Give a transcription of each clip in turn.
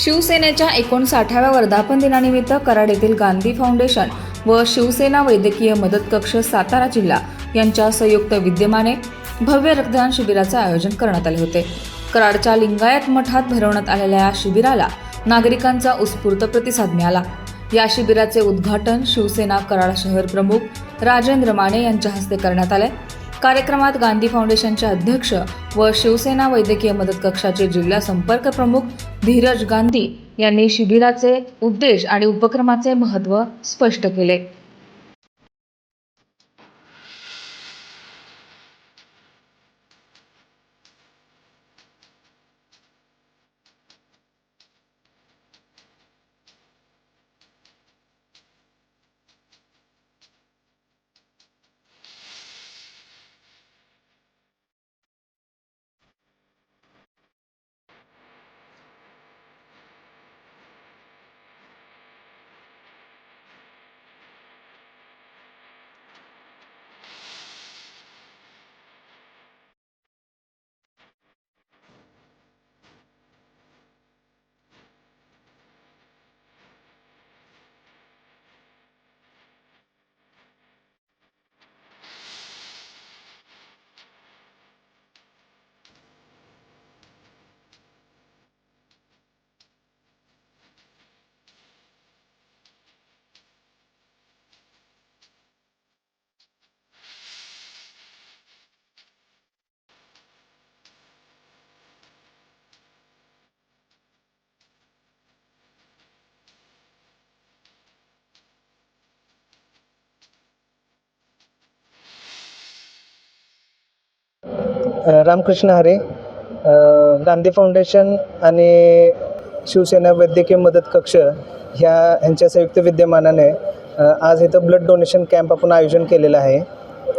शिवसेनेच्या एकोणसाठाव्या वर्धापन दिनानिमित्त कराड येथील गांधी फाउंडेशन व शिवसेना वैद्यकीय मदत कक्ष सातारा जिल्हा यांच्या संयुक्त विद्यमाने भव्य रक्तदान शिबिराचे आयोजन करण्यात आले होते. कराडच्या लिंगायत मठात भरवण्यात आलेल्या या शिबिराला नागरिकांचा उत्स्फूर्त प्रतिसाद मिळाला. या शिबिराचे उद्घाटन शिवसेना कराड शहर प्रमुख राजेंद्र माने यांच्या हस्ते करण्यात आले. कार्यक्रमात गांधी फाउंडेशनचे अध्यक्ष व शिवसेना वैद्यकीय मदत कक्षाचे जिल्हा संपर्क प्रमुख धीरज गांधी यांनी शिबिराचे उद्देश आणि उपक्रमाचे महत्त्व स्पष्ट केले. रामकृष्ण हरे गांधी फाउंडेशन आणि शिवसेना वैद्यकीय मदत कक्ष ह्या ह्यांच्या संयुक्त विद्यमानाने आज इथं ब्लड डोनेशन कॅम्प आपण आयोजन केलेलं आहे.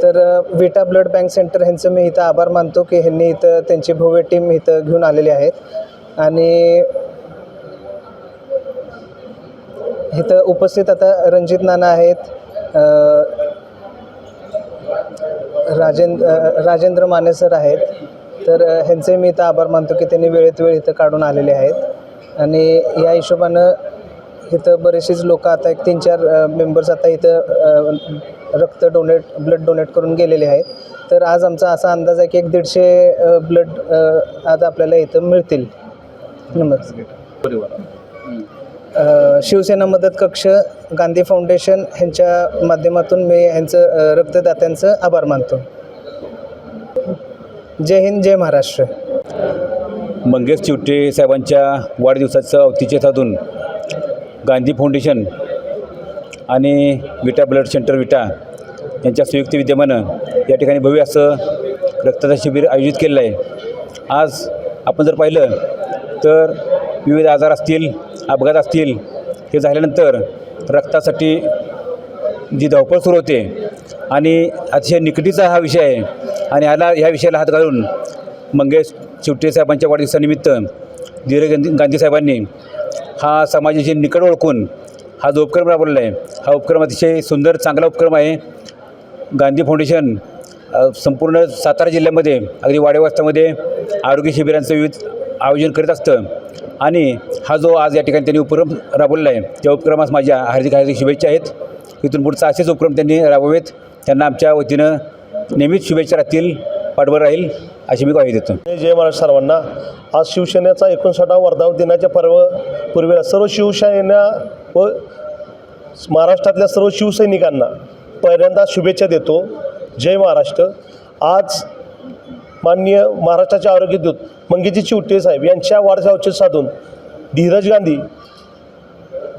तर विटा ब्लड बँक सेंटर ह्यांचं मी इथं आभार मानतो की ह्यांनी इथं त्यांची भव्य टीम इथं घेऊन आलेली आहेत. आणि इथं उपस्थित आता रणजित नाना आहेत राजेंद्र राजेंद्र माने सर आहेत. तर ह्यांचे मी इथं आभार मानतो की त्यांनी वेळेत वेळ इथं काढून आलेले आहेत. आणि या हिशोबानं इथं बरेचसेच लोक आता एक तीन चार मेंबर्स आता इथं रक्त डोनेट ब्लड डोनेट करून गेलेले आहेत. तर आज आमचा असा अंदाज आहे की एक दीडशे ब्लड आज आपल्याला इथं मिळतील. नमस्कार. शिवसेना मदत कक्ष गांधी फाउंडेशन ह्यांच्या माध्यमातून मी ह्यांचं रक्तदात्यांचं आभार मानतो. जय हिंद जय महाराष्ट्र. मंगेश चिवटे साहेबांच्या वाढदिवसाचं औतिथ्य साधून गांधी फाउंडेशन आणि विटा ब्लड सेंटर विटा यांच्या संयुक्त विद्यमानं या ठिकाणी भव्य असं रक्तदान शिबिर आयोजित केलेलं आहे. आज आपण जर पाहिलं तर विविध आजार असतील अपघात असतील हे झाल्यानंतर रक्तासाठी जी धावपळ सुरू होते आणि अतिशय निकटीचा हा विषय आहे. आणि ह्याला ह्या विषयाला हात घालून मंगेश चिवटे साहेबांच्या वाढदिवसानिमित्त धीर गांधी गांधी साहेबांनी हा समाजाची निकड ओळखून हा जो उपक्रम राबवलेला आहे हा उपक्रम अतिशय सुंदर चांगला उपक्रम आहे. गांधी फाउंडेशन संपूर्ण सातारा जिल्ह्यामध्ये अगदी वाडेवास्तामध्ये आरोग्य शिबिरांचं विविध आयोजन करीत असतं. आणि हा जो आज या ठिकाणी त्यांनी उपक्रम राबवलेला आहे त्या उपक्रमास माझ्या हार्दिक हार्दिक शुभेच्छा आहेत. इथून पुढचा असेच उपक्रम त्यांनी राबवेत त्यांना आमच्या वतीनं नेहमीच शुभेच्छा राहतील पाठबळ राहील अशी मी ग्वाही देतो. जय जय महाराज सर्वांना. आज शिवसेनेचा एकोणसाठा वर्धाव दिनाच्या पर्व पूर्वीला सर्व शिवसेना व महाराष्ट्रातल्या सर्व शिवसैनिकांना पहिल्यांदा शुभेच्छा देतो. जय महाराष्ट्र. आज माननीय महाराष्ट्राचे आरोग्यदूत मंगेजी चिवटे साहेब यांच्या वाढदिवसाचे साधून धीरज गांधी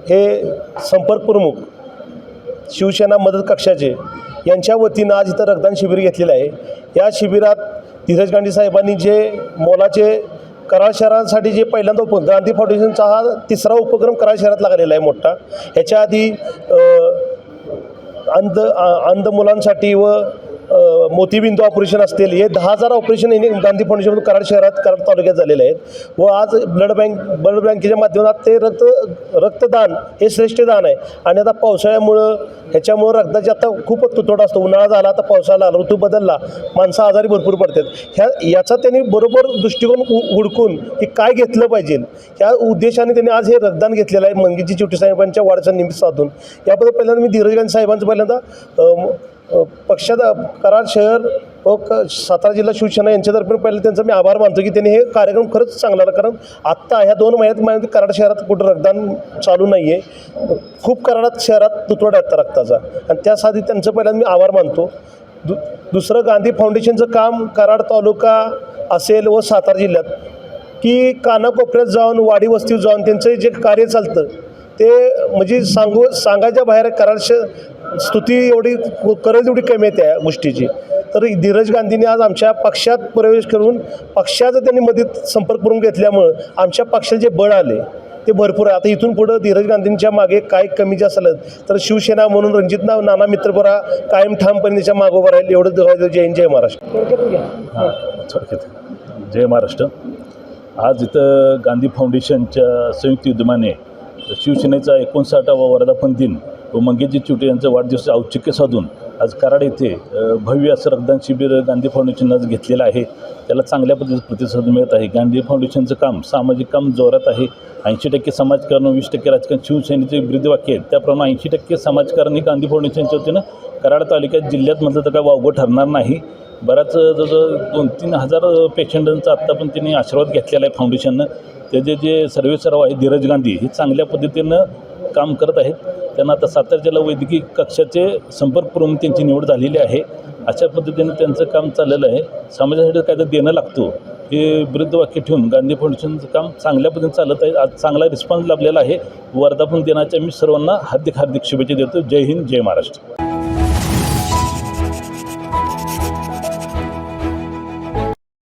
हे संपर्क प्रमुख शिवसेना मदत कक्षाचे यांच्या वतीनं आज इथं रक्तदान शिबिर घेतलेलं आहे. या शिबिरात धीरज गांधी साहेबांनी जे मोलाचे कराड शहरांसाठी जे पहिल्यांदा उप गांधी फाउंडेशनचा हा तिसरा उपक्रम कराड शहरात लागलेला आहे मोठा. ह्याच्या आधी अंध अंध मुलांसाठी व मोतीबिंदू ऑपरेशन असतील हे दहा हजार ऑपरेशन यांनी गांधी फाउंडेशन कराड शहरात कराड तालुक्यात झालेले आहेत. व आज ब्लड बँक ब्लड बँकेच्या माध्यमात ते रक्त रक्तदान हे श्रेष्ठ दान आहे. आणि आता पावसाळ्यामुळं ह्याच्यामुळं रक्ताची आता खूपच तुटवडा असतो. उन्हाळा झाला आता पावसाळा आला ऋतू बदलला माणसं आजारी भरपूर पडतात. ह्या याचा त्यांनी बरोबर दृष्टिकोन उडकून हुडकून की काय घेतलं पाहिजे? या उद्देशाने त्यांनी आज हे रक्तदान घेतलेलं आहे मंगेजी चिवटी साहेबांच्या वाढचा निमित्त साधून. याबद्दल पहिल्यांदा मी धीरज गांधी साहेबांचं पहिल्यांदा पक्षात कराड शहर व क सातारा जिल्हा शिवसेना यांच्यातर्फे पहिले त्यांचा मी आभार मानतो की त्यांनी हे कार्यक्रम खरंच चांगला कारण आत्ता ह्या दोन महिन्यात महिन्यात कराड शहरात कुठं रक्तदान चालू नाही आहे खूप कराडात शहरात तुटवडा आहे आता रक्ताचा. आणि त्यासाठी त्यांचं पहिल्यांदा मी आभार मानतो. दु दुसरं गांधी फाउंडेशनचं काम कराड तालुका असेल व सातारा जिल्ह्यात की कानाकोपऱ्यात जाऊन वाडी वस्तीवर जाऊन त्यांचं जे कार्य चालतं ते म्हणजे सांगू सांगायच्या बाहेर कराड स्तुती एवढी करेल एवढी कमी आहे त्या गोष्टीची. तर धीरज गांधींनी आज आमच्या पक्षात प्रवेश करून पक्षाचा त्यांनी मदत संपर्क करून घेतल्यामुळं आमच्या पक्षाला जे बळ आले ते भरपूर आहे. आता इथून पुढं धीरज गांधींच्या मागे काय कमी जास्त झालं तर शिवसेना म्हणून रणजित नाव नाना मित्रपरा कायम ठामपणे त्याच्या मागोबा राहील एवढं जय जय हिंद, जय महाराष्ट्र. जय महाराष्ट्र. आज इथं गांधी फाउंडेशनच्या संयुक्त विद्यमाने शिवसेनेचा एकोणसाठावा वर्धापन दिन व मंगेशजी चिवटे यांचं वाढदिवस औचित्य साधून आज कराड येथे भव्य असं रक्तदान शिबिर गांधी फाउंडेशननं आज घेतलेलं आहे. त्याला चांगल्या पद्धतीचा प्रतिसाद मिळत आहे. गांधी फाउंडेशनचं काम सामाजिक काम जोरात आहे. ऐंशी टक्के समाजकारण वीस टक्के राजकारण शिवसेनेचे ब्रीदवाक्य आहे. त्याप्रमाणे ऐंशी टक्के समाजकारण हे गांधी फाउंडेशनच्या वतीनं कराड तालुक्यात जिल्ह्यात म्हटलं तर काय वावगं ठरणार नाही. बराच जवळजवळ दोन तीन हजार पेशंटांचा आत्ता पण त्यांनी आशीर्वाद घेतलेला आहे फाउंडेशननं. त्याचे जे सर्वेसर्व आहे धीरज गांधी हे चांगल्या पद्धतीनं काम करत आहेत. त्यांना आता सातारा जिल्हा वैद्यकीय कक्षाचे संपर्क प्रमुख त्यांची निवड झालेली आहे. अशा पद्धतीनं त्यांचं काम चाललेलं आहे. समाजासाठी काय तर देणं लागतो. हे विरुद्धवाक्य ठेवून गांधी फाउंडेशनचं काम चांगल्या पद्धतीने चालत आहे. आज चांगला रिस्पॉन्स लाभलेला आहे. वर्धापन दिनाच्या मी सर्वांना हार्दिक हार्दिक शुभेच्छा देतो. जय हिंद जय महाराष्ट्र.